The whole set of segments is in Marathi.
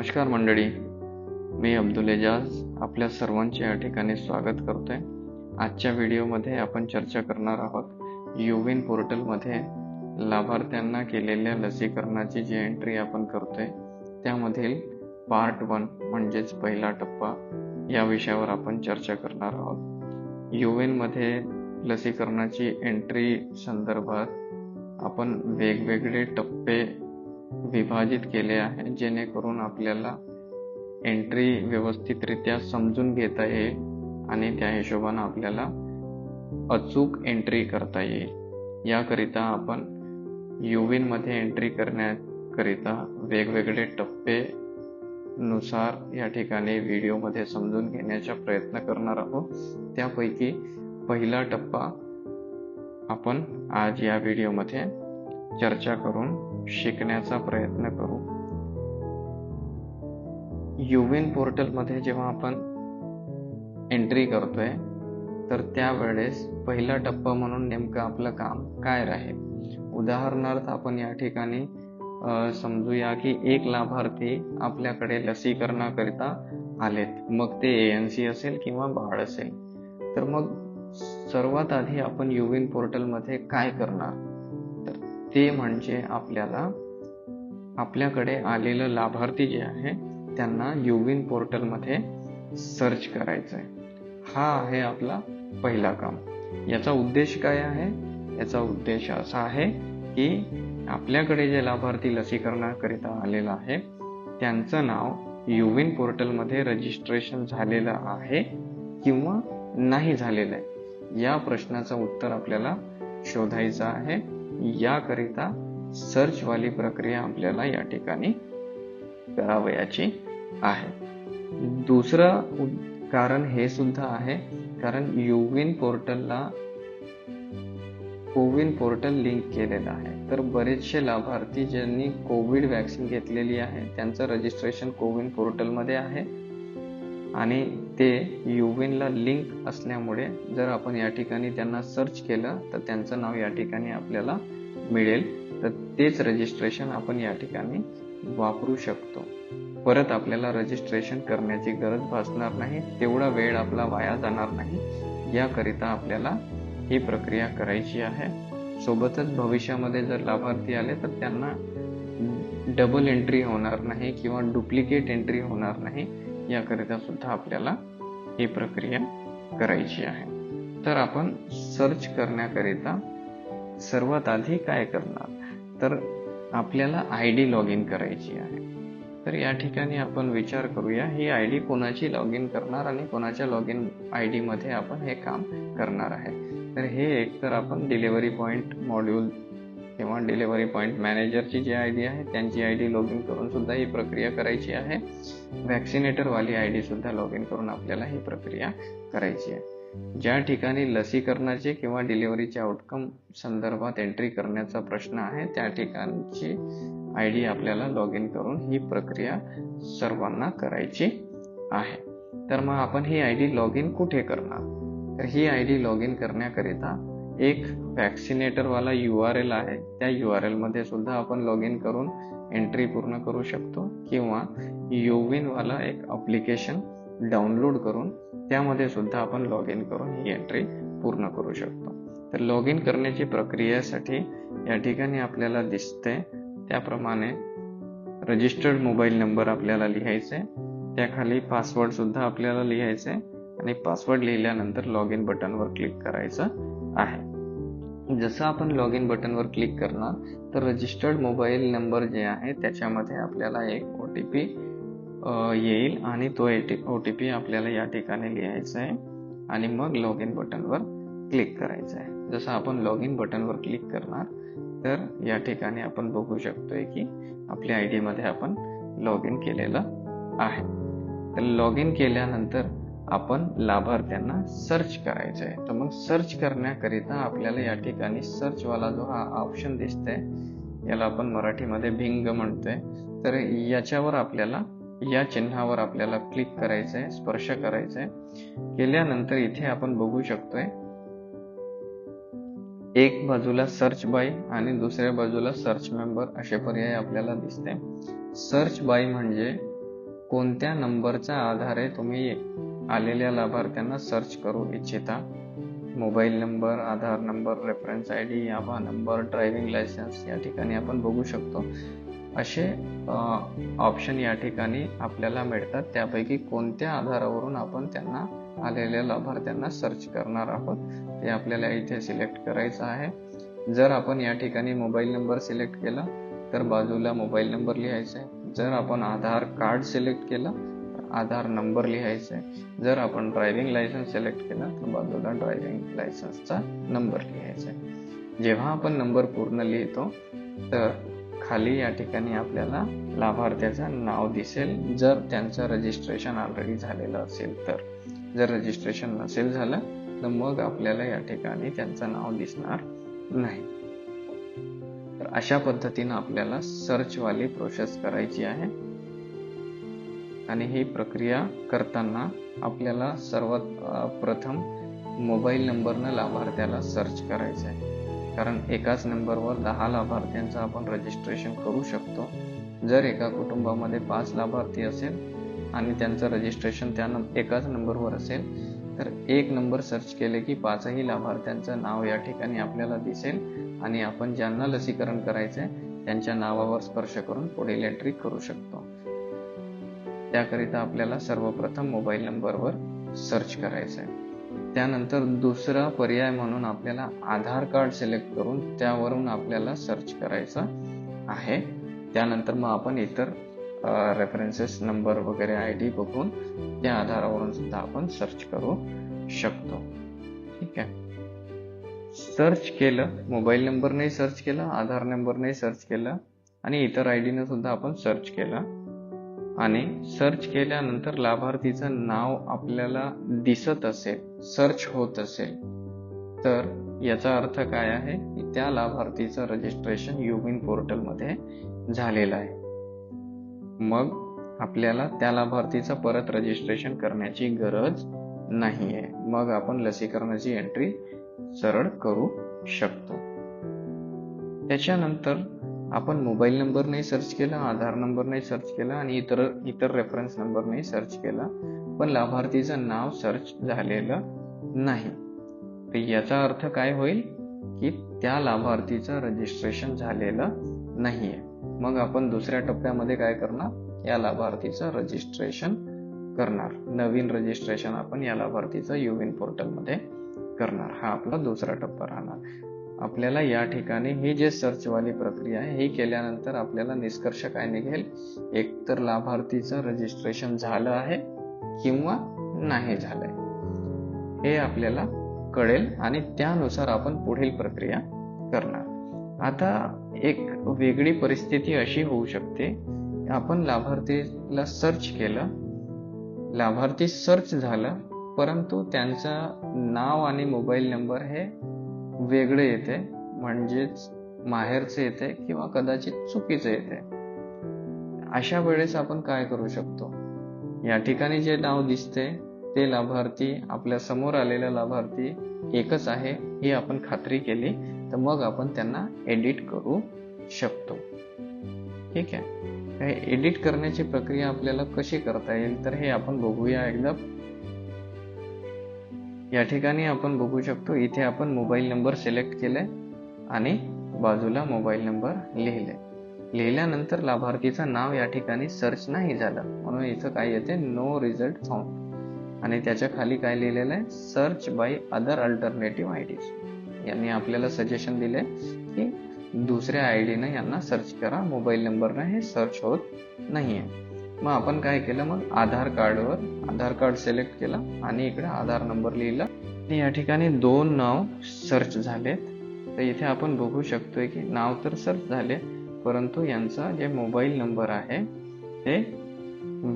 नमस्कार मंडळी. मी अब्दुल एजाज आपल्या सर्वांचे या ठिकाणी स्वागत करतोय. आजच्या व्हिडिओमध्ये आपण चर्चा करणार आहोत युविन पोर्टलमध्ये लाभार्थ्यांना केलेल्या लसीकरणाची जी एंट्री आपण करतोय त्यामधील पार्ट वन म्हणजेच पहिला टप्पा या विषयावर आपण चर्चा करणार आहोत. युविनमध्ये लसीकरणाची एंट्री संदर्भात आपण वेगवेगळे टप्पे विभाजित केले आहे जेणेकरून आपल्याला एंट्री व्यवस्थितरित्या समजून घेता येईल आणि त्या हिशोबानं आपल्याला अचूक एंट्री करता येईल. याकरिता आपण युविनमध्ये एंट्री करण्याकरिता वेगवेगळे टप्पे नुसार या ठिकाणी व्हिडिओमध्ये समजून घेण्याचा प्रयत्न करणार आहोत. त्यापैकी पहिला टप्पा आपण आज या व्हिडिओमध्ये चर्चा करून शिकण्याचा प्रयत्न करू. युविन पोर्टलमध्ये जेव्हा आपण एंट्री करतोय तर त्यावेळेस पहिला टप्पा म्हणून नेमकं आपलं काम काय राहील? उदाहरणार्थ आपण या ठिकाणी समजूया की एक लाभार्थी आपल्याकडे लसीकरणाकरिता आलेत. मग ते एएनसी असेल किंवा बाळ असेल. तर मग सर्वात आधी आपण युविन पोर्टलमध्ये काय करणार? ते म्हणजे आपल्याला आपल्याकडे आलेलं लाभार्थी जे आहे त्यांना युविन पोर्टलमध्ये सर्च करायचं आहे हा आहे आपला पहिला काम. याचा उद्देश काय आहे? याचा उद्देश असा आहे की आपल्याकडे जे लाभार्थी लसीकरणाकरिता आलेला आहे त्यांचं नाव युविन पोर्टलमध्ये रजिस्ट्रेशन झालेलं आहे किंवा नाही झालेलं आहे? या प्रश्नाचं उत्तर आपल्याला शोधायचं आहे. याकरिता सर्चवाली प्रक्रिया आपल्याला या ठिकाणी करावयाची आहे. दुसरं कारण हे सुद्धा आहे कारण युविन पोर्टलला कोविन पोर्टल लिंक केलेलं आहे. तर बरेचसे लाभार्थी ज्यांनी कोविड वॅक्सिन घेतलेली आहे त्यांचं रजिस्ट्रेशन कोविन पोर्टलमध्ये आहे. आणि ते युविनला लिंक असल्यामुळे जर आपण या ठिकाणी त्यांना सर्च केलं तर त्यांचं नाव या ठिकाणी आपल्याला मिळेल. तर तेच रजिस्ट्रेशन आपण या ठिकाणी वापरू शकतो. परत आपल्याला रजिस्ट्रेशन करण्याची गरज भासणार नाही तेवढा वेळ आपला वाया जाणार नाही. याकरिता आपल्याला ही प्रक्रिया करायची आहे. सोबतच भविष्यामध्ये जर लाभार्थी आले तर त्यांना डबल एंट्री होणार नाही किंवा डुप्लिकेट एंट्री होणार नाही. याकरिता सुद्धा आपल्याला ही प्रक्रिया करायची आहे. तर आपण सर्च करण्याकरिता सर्वात आधी काय करणार? तर आपल्याला आय डी लॉग इन करायची आहे. तर या ठिकाणी आपण विचार करूया ही आय डी कोणाची लॉग इन करणार आणि कोणाच्या लॉग इन आय डीमध्ये आपण हे काम करणार आहे. तर हे एक तर आपण डिलिव्हरी पॉईंट मॉड्यूल किंवा डिलिव्हरी पॉईंट मॅनेजरची जी आय डी आहे त्यांची आय डी लॉग इन करून सुद्धा ही प्रक्रिया करायची आहे. वॅक्सिनेटरवाली आय डी सुद्धा लॉग इन करून आपल्याला ही प्रक्रिया करायची आहे. ज्या ठिकाणी लसीकरणाचे किंवा डिलिव्हरीचे आउटकम संदर्भात एंट्री करण्याचा प्रश्न आहे त्या ठिकाणची आय डी आपल्याला लॉग इन करून ही प्रक्रिया सर्वांना करायची आहे. तर मग आपण ही आय डी लॉग इन कुठे करणार? तर ही आय डी लॉग इन करण्याकरिता एक वॅक्सिनेटरवाला यू आर एल आहे. त्या यू आर एलमध्ये सुद्धा आपण लॉग इन करून एंट्री पूर्ण करू शकतो किंवा युविनवाला एक अप्लिकेशन डाउनलोड करून त्यामध्ये सुद्धा आपण लॉग इन करून ही एंट्री पूर्ण करू शकतो. तर लॉग इन करण्याची प्रक्रियेसाठी या ठिकाणी आपल्याला दिसते. त्याप्रमाणे रजिस्टर्ड मोबाईल नंबर आपल्याला लिहायचे. त्याखाली पासवर्ड सुद्धा आपल्याला लिहायचे आणि पासवर्ड लिहिल्यानंतर लॉग इन बटनवर क्लिक करायचं आहे. जसं आपण लॉग इन बटनवर क्लिक करणार तर रजिस्टर्ड मोबाईल नंबर जे आहे त्याच्यामध्ये आपल्याला एक ओ टी पी येईल आणि तो ओ टी पी आपल्याला या ठिकाणी लिहायचा आहे. आणि मग लॉग इन बटनवर क्लिक करायचं आहे. जसं आपण लॉग इन बटनवर क्लिक करणार तर या ठिकाणी आपण बघू शकतोय की आपल्या आय डीमध्ये आपण लॉग इन केलेलं आहे. तर लॉग इन केल्यानंतर आपण लाभार्थ्यांना सर्च करायचं आहे. तर मग सर्च करण्याकरिता आपल्याला या ठिकाणी सर्चवाला जो हा ऑप्शन दिसतोय याला आपण मराठीमध्ये भिंग म्हणतोय. तर याच्यावर आपल्याला या चिन्हावर आपल्याला क्लिक करायचं आहे स्पर्श करायचा आहे केल्यानंतर इथे आपण बघू शकतोय एक बाजूला सर्च बाय आणि दुसऱ्या बाजूला सर्च मेंबर असे पर्याय आपल्याला दिसते सर्च बाय म्हणजे कोणत्या नंबरच्या आधारे तुम्ही आलेल्या लाभार्थ्यांना सर्च करू इच्छिता? Mobile number Aadhaar number reference I D Abha number driving licence या ठिकाणी आपण बघू शकतो. असे ऑप्शन या ठिकाणी आपल्याला मिळतात. त्यापैकी कोणत्या आधारावरून आपण त्यांना आलेल्या लाभार्थ्यांना सर्च करणार आहोत ते आपल्याला इथे सिलेक्ट करायचं आहे. जर आपण या ठिकाणी मोबाईल नंबर सिलेक्ट केला तर बाजूला मोबाईल नंबर लिहायचा आहे. जर आपण आधार कार्ड सिलेक्ट केलं तर आधार नंबर लिहायचा आहे जर आपण ड्रायव्हिंग लायसन्स सिलेक्ट केला तर बाजूला ड्रायव्हिंग लायसन्सचा नंबर लिहायचा आहे. जेव्हा आपण नंबर पूर्ण लिहितो तर खाली या ठिकाणी आपल्याला लाभार्थ्याचं नाव दिसेल. जर त्यांचं रजिस्ट्रेशन ऑलरेडी झालेलं असेल तर. जर रजिस्ट्रेशन नसेल झालं तर मग आपल्याला या ठिकाणी त्यांचं नाव दिसणार नाही. अशा पद्धतीनं आपल्याला सर्चवाली प्रोसेस करायची आहे. आणि ही प्रक्रिया करताना आपल्याला सर्वात प्रथम मोबाईल नंबरनं लाभार्थ्याला सर्च करायचं आहे. कारण एकाच नंबरवर दहा लाभार्थ्यांचं आपण रजिस्ट्रेशन करू शकतो. जर एका कुटुंबामध्ये पाच लाभार्थी असेल आणि त्यांचं रजिस्ट्रेशन त्या एकाच नंबरवर असेल तर एक नंबर सर्च केले की पाचही लाभार्थ्यांचं नाव या ठिकाणी आपल्याला दिसेल आणि आपण ज्यांना लसीकरण करायचंय त्यांच्या नावावर स्पर्श करून पुढील एंट्री करू शकतो. त्याकरिता आपल्याला सर्वप्रथम मोबाईल नंबरवर सर्च करायचं आहे त्यानंतर दुसरा पर्याय म्हणून आपल्याला आधार कार्ड सिलेक्ट करून त्यावरून आपल्याला सर्च करायचं आहे. त्यानंतर मग आपण इतर रेफरन्सेस नंबर वगैरे आय डी बघून त्या आधारावरून सुद्धा आपण सर्च करू शकतो. ठीक आहे? सर्च केलं मोबाईल नंबरने सर्च केलं आधार नंबरने सर्च केलं आणि इतर आय डीनं सुद्धा आपण सर्च केलं. आणि सर्च केल्यानंतर लाभार्थीचं नाव आपल्याला दिसत असेल सर्च होत असेल तर याचा अर्थ काय आहे? की त्या लाभार्थीचं रजिस्ट्रेशन युविन पोर्टलमध्ये झालेलं आहे. मग आपल्याला त्या लाभार्थीचं परत रजिस्ट्रेशन करण्याची गरज नाही आहे मग आपण लसीकरणाची एंट्री सरळ करू शकतो. त्याच्यानंतर आपण मोबाईल नंबर नाही सर्च केला आधार नंबर नाही सर्च केला आणि इतर इतर रेफरन्स नंबर नाही सर्च केला पण लाभार्थीचं नाव सर्च झालेलं नाही. तर याचा अर्थ काय होईल? की त्या लाभार्थीचं रजिस्ट्रेशन झालेलं नाहीये. मग आपण दुसऱ्या टप्प्यामध्ये काय करणार? या लाभार्थीचं रजिस्ट्रेशन करणार. नवीन रजिस्ट्रेशन आपण या लाभार्थीचं युविन पोर्टलमध्ये करणार. हा आपला दुसरा टप्पा राहणार. आपल्याला या ठिकाणी ही जे सर्चवाली प्रक्रिया आहे ही केल्यानंतर आपल्याला निष्कर्ष काय निघेल? एक तर लाभार्थीचं रजिस्ट्रेशन झालं आहे किंवा नाही झालंय. हे आपल्याला कळेल आणि त्यानुसार आपण पुढील प्रक्रिया करणार. आता एक वेगळी परिस्थिती अशी होऊ शकते. आपण लाभार्थीला सर्च केलं. लाभार्थी सर्च झालं परंतु त्यांचं नाव आणि मोबाईल नंबर हे वेगळे येते. म्हणजेच माहेरचे येते किंवा कदाचित चुकीचे येते. अशा वेळेस आपण काय करू शकतो? या ठिकाणी जे नाव दिसते ते लाभार्थी आपल्यासमोर आलेला लाभार्थी एकच आहे ही आपण खात्री केली. तर मग आपण त्यांना एडिट करू शकतो. ठीक आहे? एडिट करण्याची प्रक्रिया आपल्याला कशी करता येईल? तर हे आपण बघूया एकदा. या ठिकाणी आपण बघू शकतो इथे आपण मोबाईल नंबर सिलेक्ट केलाय आणि बाजूला मोबाईल नंबर लिहिले लिहिल्यानंतर लाभार्थीचं नाव या ठिकाणी सर्च नाही झालं. म्हणून इथं काय येते? नो रिझल्ट फाउंड आणि त्याच्याखाली काय लिहिलेलं आहे? Search by other alternative I Ds यांनी आपल्याला सजेशन दिले की दुसऱ्या आय डीनं यांना सर्च करा. मोबाईल नंबरनं हे सर्च होत नाही आहे मग आपण काय केलं? मग आधार कार्डवर आधार कार्ड सिलेक्ट केलं आणि इकडे आधार नंबर लिहिला. या ठिकाणी दोन नाव सर्च झालेत. तर इथे आपण बघू शकतोय की नाव तर सर्च झाले परंतु यांचा जे मोबाईल नंबर आहे ते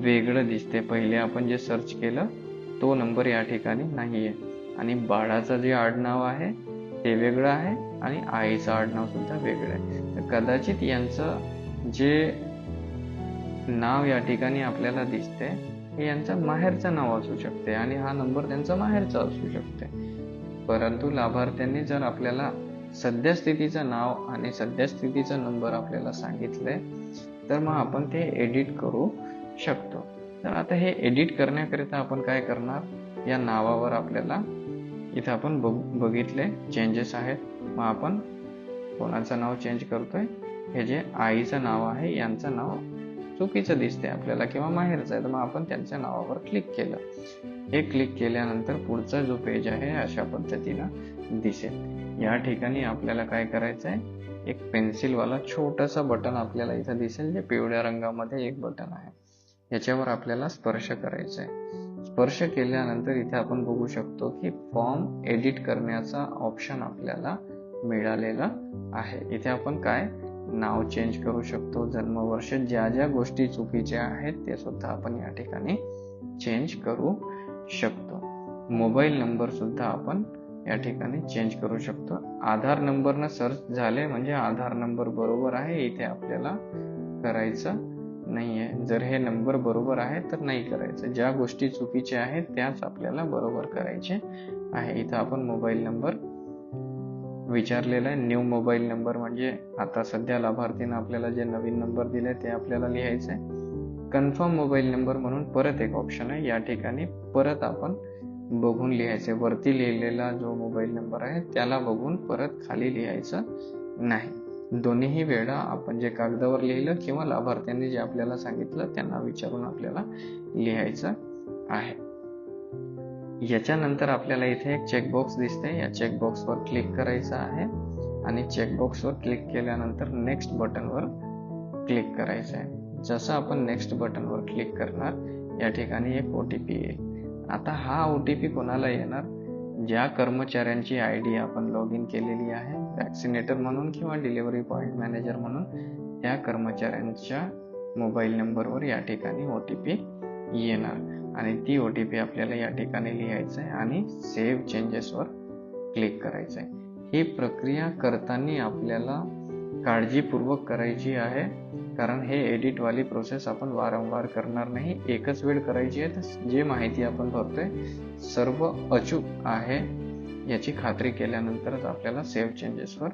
वेगळं दिसते पहिले आपण जे सर्च केलं तो नंबर या ठिकाणी नाही आहे आणि बाळाचं जे आडनाव आहे ते वेगळं आहे आणि आईचं आडनाव सुद्धा वेगळं आहे. तर कदाचित यांचं जे नाव या ठिकाणी आपल्याला दिसते हे यांचं माहेरचं नाव असू शकते आणि हा नंबर त्यांचा माहेरचा असू शकते. परंतु लाभार्थ्यांनी जर आपल्याला सद्यस्थितीचं नाव आणि सद्यस्थितीचा नंबर आपल्याला सांगितले तर मग आपण ते एडिट करू शकतो. तर आता हे एडिट करण्याकरिता आपण काय करणार? या नावावर आपल्याला इथं आपण बघ बघितले चेंजेस आहेत. मग आपण कोणाचं नाव चेंज करतोय? हे जे आईचं नाव आहे यांचं नाव चुकीचं दिसते आपल्याला किंवा माहेरचं आहे. तर मग आपण त्यांच्या नावावर क्लिक केलं. हे क्लिक केल्यानंतर पुढचा जो पेज आहे अशा पद्धतीनं दिसेल. या ठिकाणी आपल्याला काय करायचं आहे एक पेन्सिलवाला छोटंसं बटन आपल्याला इथं दिसेल जे पिवळ्या रंगामध्ये एक बटन आहे. याच्यावर आपल्याला स्पर्श करायचा आहे स्पर्श केल्यानंतर इथे आपण बघू शकतो की फॉर्म एडिट करण्याचा ऑप्शन आपल्याला मिळालेला आहे. इथे आपण काय नाव चेंज करू शकतो जन्मवर्ष ज्या ज्या गोष्टी चुकीच्या आहेत ते सुद्धा आपण या ठिकाणी चेंज करू शकतो. मोबाईल नंबर सुद्धा आपण या ठिकाणी चेंज करू शकतो. आधार नंबरनं सर्च झाले म्हणजे आधार नंबर बरोबर आहे इथे आपल्याला करायचं नाही आहे जर हे नंबर बरोबर आहे तर नाही करायचं. ज्या गोष्टी चुकीच्या आहेत त्याच आपल्याला बरोबर करायचे आहे. इथं आपण मोबाईल नंबर विचारलेला आहे. न्यू मोबाईल नंबर म्हणजे आता सध्या लाभार्थीनं आपल्याला जे नवीन नंबर दिले ते आपल्याला लिहायचं आहे. कन्फर्म मोबाईल नंबर म्हणून परत एक ऑप्शन आहे. या ठिकाणी परत आपण बघून लिहायचे वरती लिहिलेला जो मोबाईल नंबर आहे त्याला बघून परत खाली लिहायचं नाही. दोन्हीही वेळा आपण जे कागदावर लिहिलं किंवा लाभार्थ्यांनी जे आपल्याला सांगितलं त्यांना विचारून आपल्याला लिहायचं आहे. याच्यानंतर आपल्याला इथे एक चेकबॉक्स दिसते या चेकबॉक्सवर क्लिक करायचं आहे आणि चेकबॉक्सवर क्लिक केल्यानंतर नेक्स्ट बटनवर क्लिक करायचं आहे. जसं आपण नेक्स्ट बटनवर क्लिक करणार या ठिकाणी एक ओ टी पी येईल. आता हा ओ टी पी कोणाला येणार? ज्या कर्मचाऱ्यांची आय डी आपण लॉग इन केलेली आहे वॅक्सिनेटर म्हणून किंवा डिलिव्हरी पॉईंट मॅनेजर म्हणून त्या कर्मचाऱ्यांच्या मोबाईल नंबरवर या ठिकाणी ओ टी पी येणार. आणि ती ओ टी पी आपल्याला या ठिकाणी लिहायचं आहे आणि सेव्ह चेंजेसवर क्लिक करायचं आहे ही प्रक्रिया करताना आपल्याला काळजीपूर्वक करायची आहे. कारण हे एडिटवाली प्रोसेस आपण वारंवार करणार नाही. एकच वेळ करायची आहे तर जे माहिती आपण भरतोय सर्व अचूक आहे याची खात्री केल्यानंतरच आपल्याला सेव्ह चेंजेसवर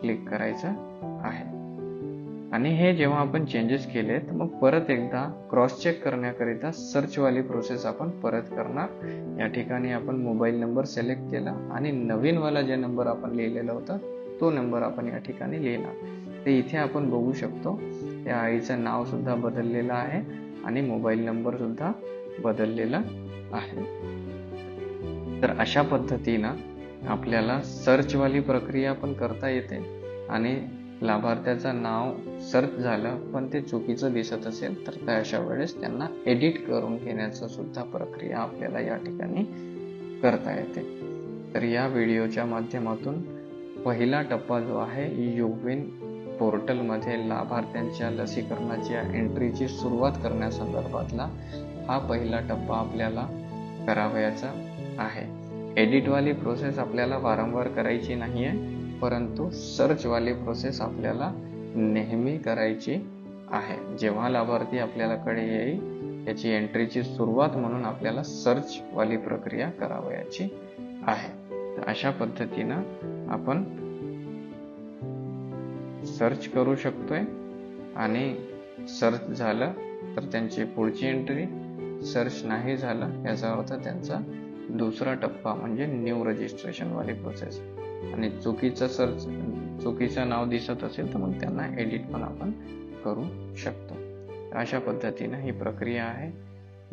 क्लिक करायचं आहे. आणि हे जेव्हा आपण चेंजेस केले तर मग परत एकदा क्रॉस चेक करण्याकरिता सर्चवाली प्रोसेस आपण परत करणार. या ठिकाणी आपण मोबाईल नंबर सिलेक्ट केला आणि नवीनवाला जे नंबर आपण लिहिलेला होता तो नंबर आपण या ठिकाणी लिहिणार. ते इथे आपण बघू शकतो त्या आईचं नावसुद्धा बदललेलं आहे आणि मोबाईल नंबरसुद्धा बदललेला आहे. तर अशा पद्धतीनं आपल्याला सर्चवाली प्रक्रिया पण करता येते आणि लाभार्थ्याचं नाव सर्च झालं पण ते चुकीचं दिसत असेल तर त्या अशा वेळेस त्यांना एडिट करून घेण्याचं सुद्धा प्रक्रिया आपल्याला या ठिकाणी करता येते. तर या व्हिडिओच्या माध्यमातून पहिला टप्पा जो आहे युविन पोर्टलमध्ये लाभार्थ्यांच्या लसीकरणाच्या एंट्रीची सुरुवात करण्यासंदर्भातला हा पहिला टप्पा आपल्याला करावयाचा आहे. एडिटवाली प्रोसेस आपल्याला वारंवार करायची नाही आहे परंतु सर्चवाली प्रोसेस आपल्याला नेहमी करायची आहे. जेव्हा लाभार्थी आपल्याला कडे येईल याची एंट्रीची सुरुवात म्हणून आपल्याला सर्चवाली प्रक्रिया करावयाची आहे. अशा पद्धतीनं आपण सर्च करू शकतोय. आणि सर्च झालं तर त्यांची पुढची एंट्री सर्च नाही झालं याचा अर्थ त्यांचा दुसरा टप्पा म्हणजे न्यू रजिस्ट्रेशनवाली प्रोसेस आणि चुकीचं सर्च चुकीचं नाव दिसत असेल तर मग त्यांना एडिट पण आपण करू शकतो. अशा पद्धतीनं ही प्रक्रिया आहे.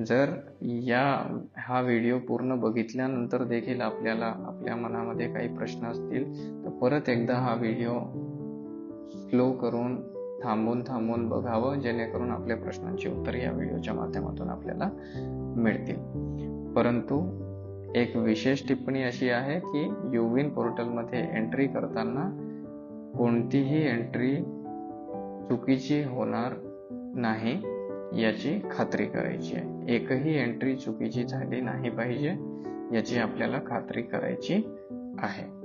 जर या हा व्हिडिओ पूर्ण बघितल्यानंतर देखील आपल्याला आपल्या मनामध्ये काही प्रश्न असतील तर परत एकदा हा व्हिडिओ स्लो करून थांबून थांबून बघावं जेणेकरून आपल्या प्रश्नांची उत्तर या व्हिडिओच्या माध्यमातून आपल्याला मिळतील. परंतु एक विशेष टिप्पणी अशी आहे की युविन पोर्टलमध्ये एंट्री करताना कोणतीही एंट्री चुकीची होणार नाही याची खात्री करायची आहे. एकही एंट्री चुकीची झाली नाही पाहिजे याची आपल्याला खात्री करायची आहे.